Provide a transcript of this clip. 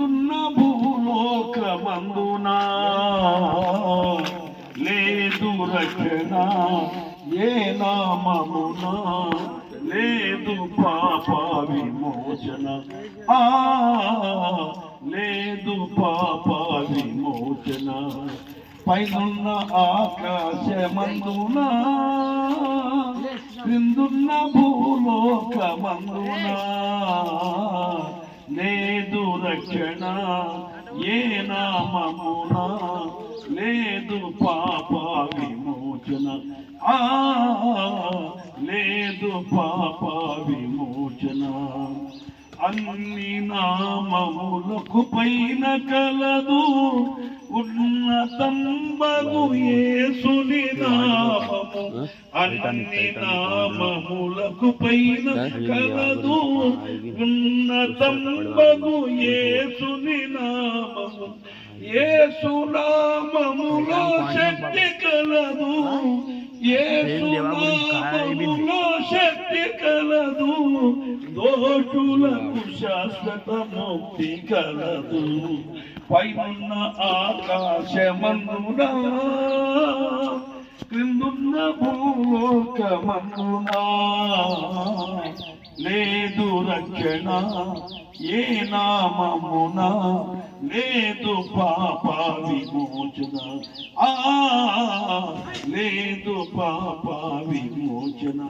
క్రిందున్న భూలోకమందునా? లేదు రక్షణ ఏ నామమునా? లేదు పాప విమోచన. ఆ లేదు పాప విమోచన. పైనున్న ఆకాశమందునా? క్రిందున్న భూలోకమందునా? రక్షణ ఏ నామమునా లేదు పాప విమోచన ఆ లేదు పాప విమోచన అన్ని నామములకు పైన కలదు ఉన్నతంబగు యేసుని నామము అన్ని నామములకు పైన కలదు. ఉన్నతంబగు యేసుని నామము యేసు నామములో శక్తి కలదు. యేసు నామములో శక్తి కలదు. దోషులకు శాశ్వత ముక్తి కలదు పైనున్న ఆకాశమందునా క్రిందున్న భూలోకమందునా లేదు రక్షణ ఏ నామమున? లేదు పాప విమోచన ఆ లేదు పాప విమోచన